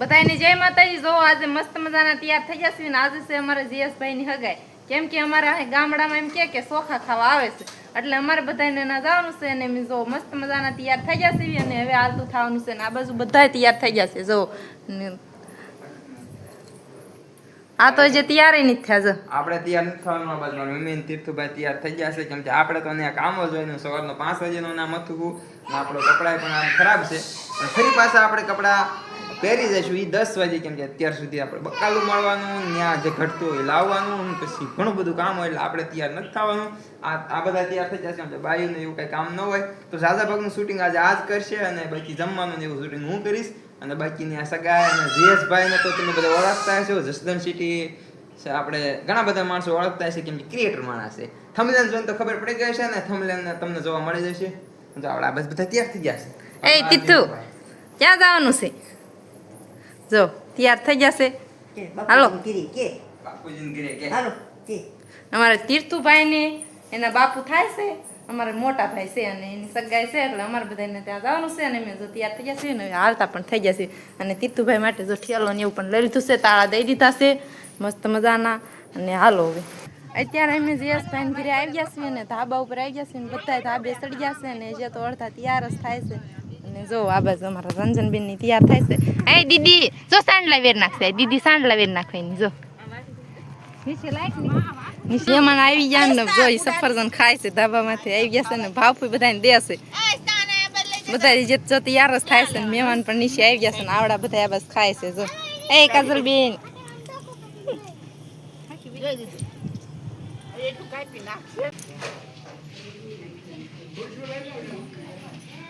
બધાને જય માતાજી. જો આજે મસ્ત મજાના તૈયાર થઈ જશે ને આજે છે અમારે જીએસભાઈ ની હગાઈ. કેમ કે અમારા ગામડામાં એમ કે કે ચોખા ખાવા આવે છે. એટલે અમારે બધાને ના જવાનું છે અને જો મસ્ત મજાના તૈયાર થઈ જશે અને હવે આલતું થવાનું છે ને આ બાજુ બધા તૈયાર થઈ જશે જો આ તો જે તૈયાર નથી થયા છે આપણે તૈયાર નથી થવાનું બાજુ મમ્મી તીર્થુભાઈ તૈયાર થઈ ગયા છે. કેમ કે આપણે તો અહીંયા કામ જ હોય ને સવારનો પાંચ વાગ્યાનું નામ હતું આપણો કપડાં પણ આમ ખરાબ છે. ફરી પાછા આપણે કપડાં પહેરી જઈશું. એ દસ વાગે કેમ કે અત્યાર સુધી આપણે બકાલું મળવાનું ત્યાં જે ઘટતું હોય લાવવાનું પછી ઘણું બધું કામ હોય એટલે આપણે તૈયાર નથી થવાનું. આ આ બધા તૈયાર થઈ જશે એટલે બાઈનું એવું કંઈ કામ ન હોય. તો ઝાઝા ભાગનું શૂટિંગ આજે આજ કરશે અને બાકી જમવાનું એવું શૂટિંગ હું કરીશ. અને બાકીની આ સગા અને જીએસભાઈને તો તમે બધા ઓળખતા હશો. જસદન સિટી આપણે ઘણા બધા માણસો ઓળખતા હશે કેમ કે ક્રિએટર માણસ છે. થમલેન જોઈને તો ખબર પડી ગઈ છે ને થમલેન તમને જોવા મળી જશે. તો આપણે આ બધા તૈયાર થઈ છે. એ તીથુ ક્યાં જવાનું છે? જો તૈયાર થઈ જશે. કે હાલો. બાપુજીને કીધી કે. બાપુજીને ઘરે કે. હાલો અમારે તીર્થુભાઈને એના બાપુ થાય છે અમારે મોટા ભાઈ છે અને એની સગાઈ છે એટલે અમારે બધાને ત્યાં જવાનું છે અને મેં જો તૈયાર થઈ જશે ને હાલતા પણ થઈ જશે. અને તીર્થુભાઈ માટે જો ઠેલો ને એવું પણ લઈ લીધું છે તાળા દઈ દીધા છે મસ્ત મજાના. અને હાલો હવે. અત્યારે અમે જયેશભાઈ ઘરે આવી ગયા છીએ ને ધાબા ઉપર આવી ગયા છીએ ને બધા ધાબે ચડી ગયા છે ને જે તો અડધા તૈયાર જ થાય છે. જો આ બાજુ અમારા રંજનબેનની તૈયાર થાય છે. એ દીદી, જો સાંડલા વેર નાખશે. દીદી સાંડલા વેરની જો. નીચે આવી ગયા ને, જો સફરજન ખાય છે, ધાબામાંથી આવી ગયા છે ને ભાવ બધાને દે છે. બધા જે જો તૈયાર જ થાય છે મહેમાન પણ નીચે આવી ગયા છે ને, આવડા બધા આ બસ ખાય છે, જો. એ કાજલ બેન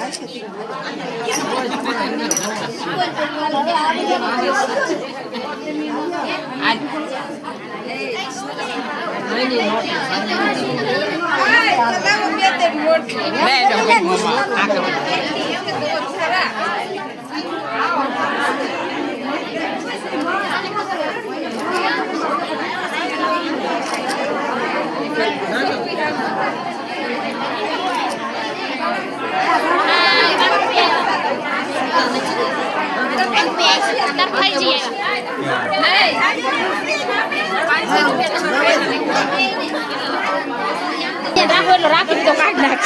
રાખી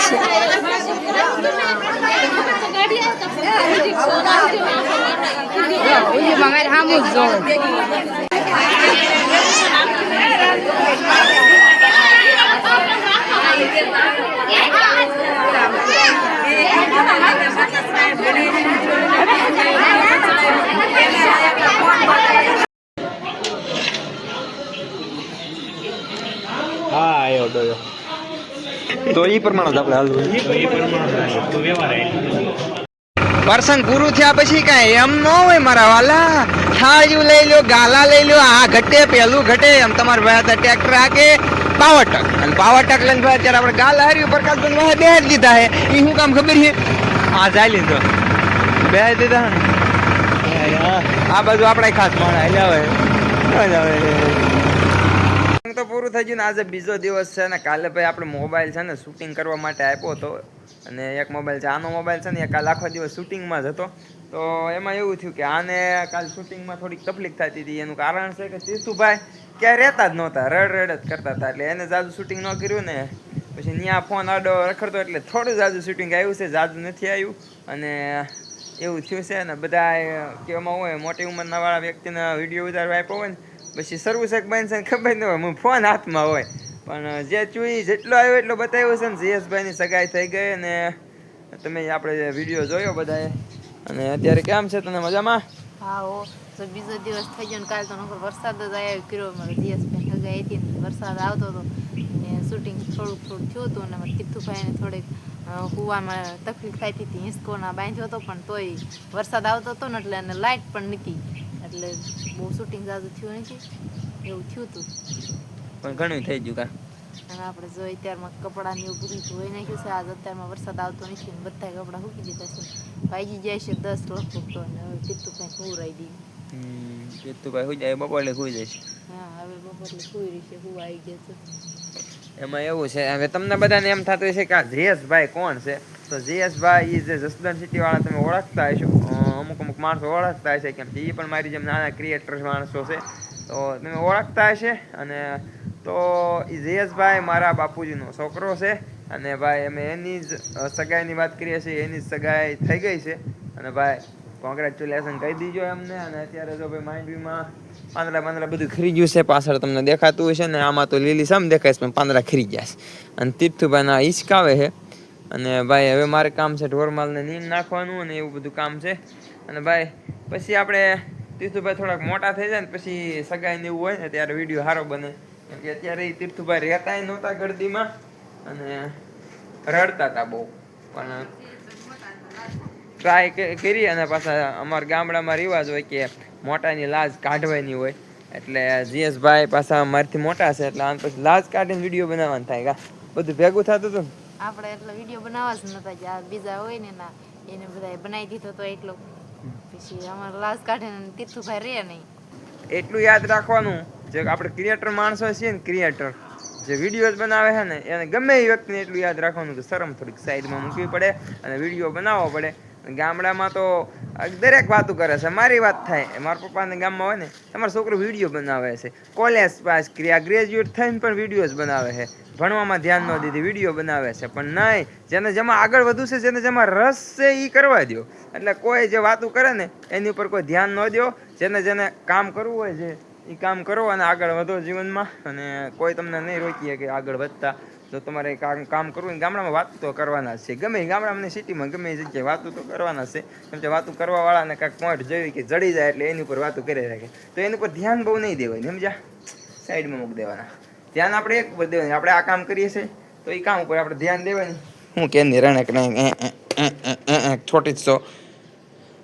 તો કાઢ નાખશે મારે સામું જ જોવું હા આવ્યો ડોયો તો એ પ્રમાણે આપણે હાલવું તો એ પ્રમાણે તો વ્યવહાર આવી પ્રસંગ પૂરું થયા પછી કાંઈ એમ ન હોય મારા વાલા. થાળીયું લઈ લો ગાલા લઈ લો આ ઘટે પેલું ઘટે. એમ તમારે ભાઈ હતા ટ્રેક્ટર આગે પાવર ટક અને પાવર ટક લઈને ભાઈ અત્યારે આપણે ગાલા હાર્યું પ્રકાશભાઈ બે જ દીધા હે. એ શું કામ ખબર છે? હા જાય લીધો જ દીધા આ બાજુ આપણે ખાસ માણા એટલે તો પૂરું થઈ ગયું ને આજે બીજો દિવસ છે ને કાલે ભાઈ આપણે મોબાઈલ છે ને શૂટિંગ કરવા માટે આપ્યો હતો. અને એક મોબાઈલ છે, આનો મોબાઈલ છે ને એ કાલ આખો દિવસ શૂટિંગમાં જ હતો. તો એમાં એવું થયું કે આને કાલ શૂટિંગમાં થોડીક તકલીફ થતી હતી. એનું કારણ છે કે તીર્થુભાઈ ક્યાંય રહેતા જ નહોતા, રડ રડ જ કરતા હતા. એટલે એને જાદુ શૂટિંગ ન કર્યું ને પછી ત્યાં ફોન આડો રખડતો એટલે થોડું જાજુ શૂટિંગ આવ્યું છે, જાજુ નથી આવ્યું. અને એવું થયું છે ને બધા કેવામાં હોય, મોટી ઉંમરના વાળા વ્યક્તિને વીડિયો ઉતારવા આપ્યો હોય ને પછી સર્વસક શકભાઈ ને ખબર ન હોય, હું ફોન હાથમાં હોય. પણ જે ચૂઈ જેટલો આવ્યો એટલો બતાવ્યો છે ને જયેશભાઈની સગાઈ થઈ ગઈ અને તમે આપણે વીડિયો જોયો બધાએ. અને અત્યારે કેમ છે તને મજામાં? હા, હો. તો બીજો દિવસ થઈ ગયો ને, કાલ તો નકર વરસાદ જ આવ્યો કર્યો. મારે જીએસબેન સગાઈ હતી વરસાદ આવતો હતો. ને શૂટિંગ થોડુંક થોડું થયું હતું અને મારા તીર્થુભાઈને થોડીક કુવામાં તકલીફ થતી હતી હિંસકોના બાંધ્યો હતો પણ તોય વરસાદ આવતો હતો ને એટલે અને લાઇટ પણ નથી એટલે બહુ શૂટિંગ જાજુ થયું નથી. એવું થયું હતું પણ ઘણું થઈ ગયું કા? અને આપણે જો ત્યારમાં કપડાં ને એવું બધું ધોઈ નાખ્યું છે આજ અત્યારમાં વરસાદ આવતો નથી બધા કપડાં મૂકી દીધા છે. ભાઈજી જાય છે દસ લગભગ તો અને હવે તીર્થુભાઈ હુરાઈ દીધું પીતું ભાઈ સુઈ જાય બપોરે સુઈ જાય હા હવે બપોર સુઈ રહી છે હું આવી ગયા છે. એમાં એવું છે હવે તમને બધાને એમ થતું છે કે આ જયેશભાઈ કોણ છે? તો જયેશભાઈ એ જે જસદન સિટી વાળા તમે ઓળખતા હશો. અમુક અમુક માણસો ઓળખતા હશે કે એ પણ મારી જેમ નાના ક્રિએટર માણસો છે. તો તમે ઓળખતા હશે અને તો એ મારા બાપુજીનો છોકરો છે અને ભાઈ અમે એની જ સગાઈની વાત કરીએ છીએ, એની જ સગાઈ થઈ ગઈ છે. અને ભાઈ કોંગ્રેચ્યુલેશન કહી દીજો એમને અને અત્યારે જો ભાઈ માંડવીમાં પાંદડા પાંદડા બધું ખરી ગયું છે, પાછળ તમને દેખાતું હશે ને આમાં તો લીલી સમ દેખાય છે, પણ પાંદડા ખરી ગયા છે. અને તીર્થુભાઈના હિંચકાવે છે. અને ભાઈ હવે મારે કામ છે, ઢોરમાલને નીંદ નાખવાનું અને એવું બધું કામ છે. અને ભાઈ, પછી આપણે તીર્થુભાઈ થોડાક મોટા થઈ જાય ને પછી સગાઈ ને એવું હોય ને ત્યારે વીડિયો સારો બને. કેમ કે અત્યારે તીર્થુભાઈ રહેતા નહોતા ગરદીમાં અને રડતા હતા બહુ. પણ ટ્રાય કરી અને પાછા અમારા ગામડામાં રિવાજ હોય કે મોટાની લાજ કાઢવાની હોય. એટલે જીએસભાઈ પાછા મારથી મોટા છે, એટલે આમ પછી લાજ કાઢીને વીડિયો બનાવવાનું થાય કા? બધું ભેગું થતું હતું આપણે એટલે વીડિયો બનાવવા જ નતા બીજા હોય ને ના એને બધા બનાવી દીધો તો એટલો પછી અમારે લાશ કાઢે તીર્થુભાઈ રહે નહીં. એટલું યાદ રાખવાનું જે આપણે ક્રિએટર માણસો છીએ ને ક્રિએટર જે વિડીયોઝ બનાવે છે ને, એને ગમે એ વ્યક્તિને એટલું યાદ રાખવાનું કે શરમ થોડીક સાઈડમાં મૂકવી પડે અને વીડિયો બનાવવો પડે. ગામડામાં તો દરેક વાતો કરે છે. મારી વાત થાય. મારા પપ્પાને ગામમાં હોય ને, તમારો છોકરો વીડિયો બનાવે છે. કોલેજ પાસ ક્રિયા ગ્રેજ્યુએટ થઈને પણ વિડીયોઝ બનાવે છે. ભણવામાં ધ્યાન ન દીધી વીડિયો બનાવે છે. પણ નહીં, જેને જેમાં આગળ વધુ છે, જેને જેમાં રસ છે એ કરવા દો એટલે કોઈ જે વાતો કરે ને, એની ઉપર કોઈ ધ્યાન ન દો જેને જેને કામ કરવું હોય છે એ કામ કરો અને આગળ વધો જીવનમાં. અને કોઈ તમને નહીં રોકીએ કે આગળ વધતા. જો તમારે કામ કામ કરવું ને ગામડામાં વાતો તો કરવાના છે. ગમે ગામડામાં સિટીમાં ગમે જગ્યાએ વાતો તો કરવાના છે. કેમ કે વાતો કરવાવાળાને કાંઈક પોઈન્ટ જોયું કે જડી જાય એટલે એની ઉપર વાતો કરી રાખે. તો એની ઉપર ધ્યાન બહુ નહીં દેવાય સમજ્યા? સાઈડમાં મૂકી દેવાના. ધ્યાન આપણે એક ઉપર દેવાનું. આપણે આ કામ કરીએ છીએ તો એ કામ ઉપર આપણે ધ્યાન દેવાની. હું કે નહીં, રણક નહીં છોટી જ છો.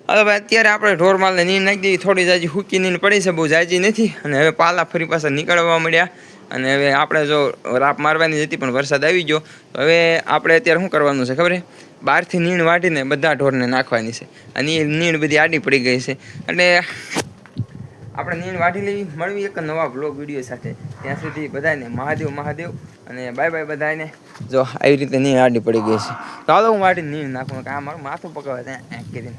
હવે ભાઈ, અત્યારે આપણે ઢોરમાલને નીંદ નાખી દીધી. થોડી જાજી હૂકી નીંદ પડી છે, બહુ જાજી નથી. અને હવે પાલા ફરી પાછા નીકળવા મળ્યા. અને હવે આપણે જો રાપ મારવાની હતી, પણ વરસાદ આવી ગયો. તો હવે આપણે અત્યારે શું કરવાનું છે ખબર બહારથી નીણ વાટીને બધા ઢોરને નાખવાની છે. અને એ નીણ બધી આડી પડી ગઈ છે. એટલે આપણે નીણ વાટી લેવી. મળવી એક નવા બ્લોગ વીડિયો સાથે. ત્યાં સુધી બધાને મહાદેવ મહાદેવ અને બાય બાય બધાને. જો આવી રીતે નીણ આડી પડી ગઈ છે. તો હાલો હું વાટીને નીણ નાખું. કે આ મારું માથું પકડવા ત્યાં કરીને.